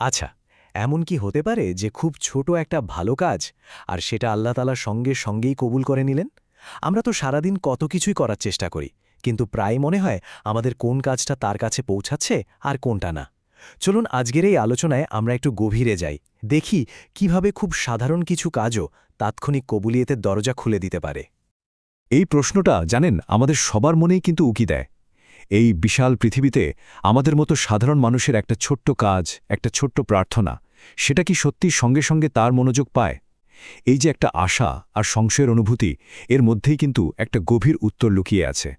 আচ্ছা এমন কি হতে পারে যে খুব ছোট একটা ভালো কাজ আর সেটা আল্লাহ তালার সঙ্গে সঙ্গেই কবুল করে নিলেন? আমরা তো সারাদিন কত কিছুই করার চেষ্টা করি, কিন্তু প্রায় মনে হয় আমাদের কোন কাজটা তার কাছে পৌঁছাচ্ছে আর কোনটা না। চলুন আজকের এই আলোচনায় আমরা একটু গভীরে যাই, দেখি কীভাবে খুব সাধারণ কিছু কাজও তাৎক্ষণিক কবুলিয়েতের দরজা খুলে দিতে পারে। এই প্রশ্নটা, জানেন, আমাদের সবার মনেই কিন্তু উকি দেয়। এই বিশাল পৃথিবীতে আমাদের মতো সাধারণ মানুষের একটা ছোট্ট কাজ, একটা ছোট্ট প্রার্থনা, সেটা কি সত্যি সঙ্গে সঙ্গে তার মনোযোগ পায়? এই যে একটা আশা আর সংশয়ের অনুভূতি, এর মধ্যেই কিন্তু একটা গভীর উত্তর লুকিয়ে আছে।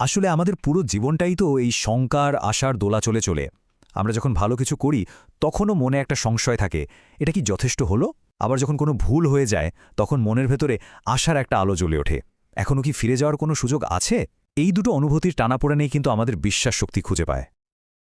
আসলে আমাদের পুরো জীবনটাই তো এই শঙ্কার, আশার দোলা চলে চলে। আমরা যখন ভালো কিছু করি, তখনও মনে একটা সংশয় থাকে, এটা কি যথেষ্ট হলো? আবার যখন কোনো ভুল হয়ে যায়, তখন মনের ভেতরে আশার একটা আলো জ্বলে ওঠে। এখনও কি ফিরে যাওয়ার কোনো সুযোগ আছে? এই দুটো অনুভূতির টানাপোড়েনেই কিন্তু আমাদের বিশ্বাস শক্তি খুঁজে পায়।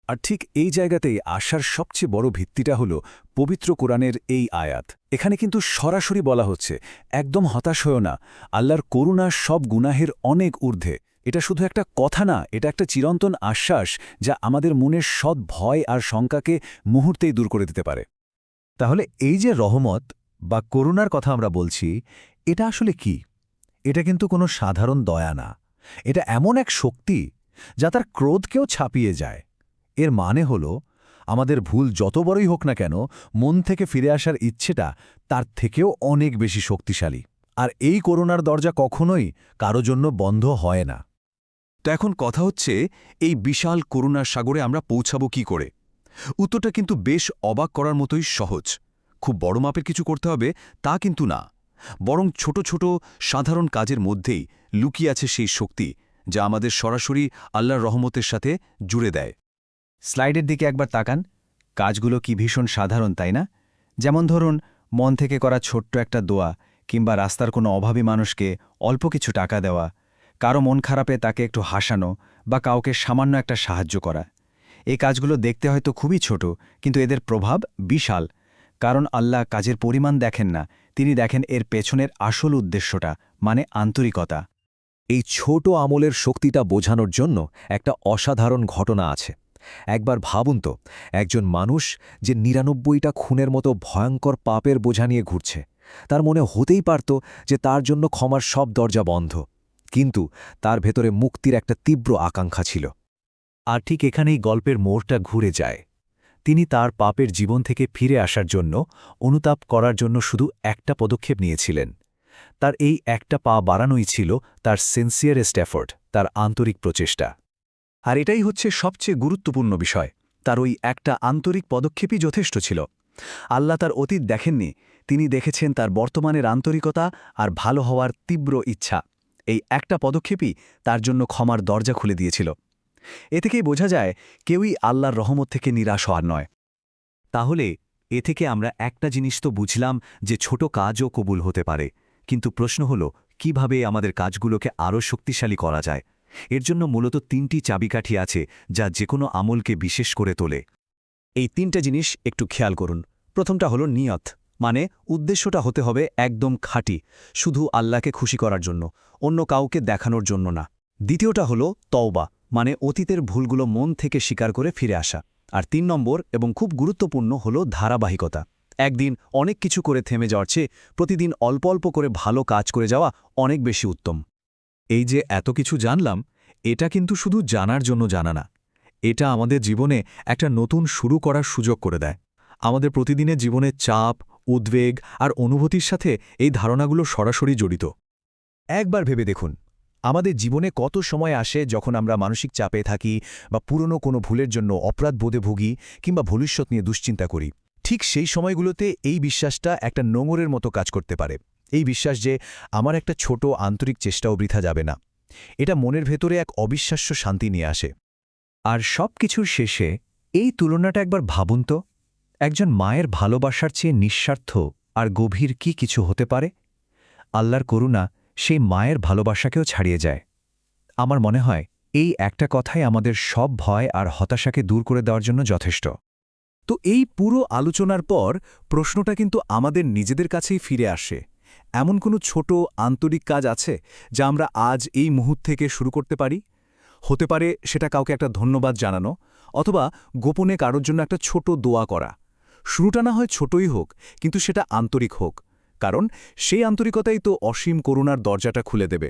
আর ঠিক এই জায়গাতেই আশার সবচেয়ে বড় ভিত্তিটা হল পবিত্র কোরআনের এই আয়াত। এখানে কিন্তু সরাসরি বলা হচ্ছে, একদম হতাশ হয়েও না, আল্লাহর করুণা সব গুনাহের অনেক ঊর্ধ্বে। এটা শুধু একটা কথা না, এটা একটা চিরন্তন আশ্বাস যা আমাদের মনের সৎ ভয় আর শঙ্কাকে মুহূর্তেই দূর করে দিতে পারে। তাহলে এই যে রহমত বা করুণার কথা আমরা বলছি, এটা আসলে কি? এটা কিন্তু কোনো সাধারণ দয়া না। এটা এমন এক শক্তি যা তার ক্রোধকেও ছাপিয়ে যায়। এর মানে হল, আমাদের ভুল যত বড়ই হোক না কেন, মন থেকে ফিরে আসার ইচ্ছেটা তার থেকেও অনেক বেশি শক্তিশালী। আর এই করোনার দরজা কখনোই কারও জন্য বন্ধ হয় না। তো এখন কথা হচ্ছে, এই বিশাল করুণার সাগরে আমরা পৌঁছাবো কি করে? উত্তরটা কিন্তু বেশ অবাক করার মতোই সহজ। খুব বড় মাপের কিছু করতে হবে, তা কিন্তু না। বরং ছোট ছোট সাধারণ কাজের মধ্যেই লুকিয়ে আছে সেই শক্তি যা আমাদের সরাসরি আল্লাহর রহমতের সাথে জুড়ে দেয়। স্লাইডের দিকে একবার তাকান। কাজগুলো কি ভীষণ সাধারণ, তাই না? যেমন ধরুন, মন থেকে করা ছোট্ট একটা দোয়া কিংবা রাস্তার কোনো অভাবী মানুষকে অল্প কিছু টাকা দেওয়া, কারও মন খারাপে তাকে একটু হাসানো বা কাউকে সামান্য একটা সাহায্য করা। এই কাজগুলো দেখতে হয়তো খুবই ছোট, কিন্তু এদের প্রভাব বিশাল, কারণ আল্লাহ কাজের পরিমাণ দেখেন না, তিনি দেখেন এর পেছনের আসল উদ্দেশ্যটা মানে আন্তরিকতা। এই ছোট আমলের শক্তিটা বোঝানোর জন্য একটা অসাধারণ ঘটনা আছে। একবার ভাবুন তো, একজন মানুষ যে নিরানব্বইটা খুনের মতো ভয়ঙ্কর পাপের বোঝা নিয়ে ঘুরছে, তার মনে হতেই পারত যে তার জন্য ক্ষমার সব দরজা বন্ধ। কিন্তু তার ভেতরে মুক্তির একটা তীব্র আকাঙ্ক্ষা ছিল। আর ঠিক এখানেই গল্পের মোড়টা ঘুরে যায়। তিনি তার পাপের জীবন থেকে ফিরে আসার জন্য অনুতাপ করার জন্য শুধু একটা পদক্ষেপ নিয়েছিলেন। তার এই একটা পা বাড়ানোই ছিল তার সিনসিয়ারেস্ট এফোর্ট তার আন্তরিক প্রচেষ্টা। আর এটাই হচ্ছে সবচেয়ে গুরুত্বপূর্ণ বিষয়, তার ওই একটা আন্তরিক পদক্ষেপই যথেষ্ট ছিল। আল্লাহ তার অতীত দেখেননি, তিনি দেখেছেন তার বর্তমানের আন্তরিকতা আর ভালো হওয়ার তীব্র ইচ্ছা। এই একটা পদক্ষেপই তার জন্য ক্ষমার দরজা খুলে দিয়েছিল। এ থেকেই বোঝা যায়, কেউই আল্লাহর রহমত থেকে নিরাশ হওয়ার নয়। তাহলে, এ থেকে আমরা একটা জিনিস তো বুঝলাম যে ছোট কাজও কবুল হতে পারে। কিন্তু প্রশ্ন হল, কীভাবে আমাদের কাজগুলোকে আরও শক্তিশালী করা যায়? এর জন্য মূলত তিনটি চাবিকাঠি আছে যা যে কোনো আমলকে বিশেষ করে তোলে। এই তিনটা জিনিস একটু খেয়াল করুন। প্রথমটা হলো নিয়ত মানে উদ্দেশ্যটা হতে হবে একদম খাঁটি, শুধু আল্লাহকে খুশি করার জন্য, অন্য কাউকে দেখানোর জন্য না। দ্বিতীয়টা হলো তওবা মানে অতীতের ভুলগুলো মন থেকে স্বীকার করে ফিরে আসা। আর তিন নম্বর এবং খুব গুরুত্বপূর্ণ হলো ধারাবাহিকতা। একদিন অনেক কিছু করে থেমে যাওয়ার চেয়ে প্রতিদিন অল্প অল্প করে ভালো কাজ করে যাওয়া অনেক বেশি উত্তম। এই যে এত কিছু জানলাম, এটা কিন্তু শুধু জানার জন্য জানা না। এটা আমাদের জীবনে একটা নতুন শুরু করার সুযোগ করে দেয়। আমাদের প্রতিদিনের জীবনের চাপ, উদ্বেগ আর অনুভূতির সাথে এই ধারণাগুলো সরাসরি জড়িত। একবার ভেবে দেখুন, আমাদের জীবনে কত সময় আসে যখন আমরা মানসিক চাপে থাকি বা পুরনো কোনো ভুলের জন্য অপরাধ বোধে ভুগি কিংবা ভবিষ্যৎ নিয়ে দুশ্চিন্তা করি। ঠিক সেই সময়গুলোতে এই বিশ্বাসটা একটা নোংরের মতো কাজ করতে পারে। এই বিশ্বাস যে আমার একটা ছোট আন্তরিক চেষ্টাও বৃথা যাবে না। এটা মনের ভেতরে এক অবিশ্বাস্য শান্তি নিয়ে আসে। আর সব কিছুর শেষে এই তুলনাটা একবার ভাবুন তো, একজন মায়ের ভালোবাসার চেয়ে নিঃস্বার্থ আর গভীর কি কিছু হতে পারে? আল্লাহর করুণা সেই মায়ের ভালোবাসাকেও ছাড়িয়ে যায়। আমার মনে হয় এই একটা কথাই আমাদের সব ভয় আর হতাশাকে দূর করে দেওয়ার জন্য যথেষ্ট। তো এই পুরো আলোচনার পর প্রশ্নটা কিন্তু আমাদের নিজেদের কাছেই ফিরে আসে। এমন কোনো ছোট আন্তরিক কাজ আছে যা আমরা আজ এই মুহূর্ত থেকে শুরু করতে পারি? হতে পারে সেটা কাউকে একটা ধন্যবাদ জানানো অথবা গোপনে কারোর জন্য একটা ছোট দোয়া করা। শুরুটা না হয় ছোটই হোক, কিন্তু সেটা আন্তরিক হোক। কারণ সেই আন্তরিকতাই তো অসীম করুণার দরজাটা খুলে দেবে।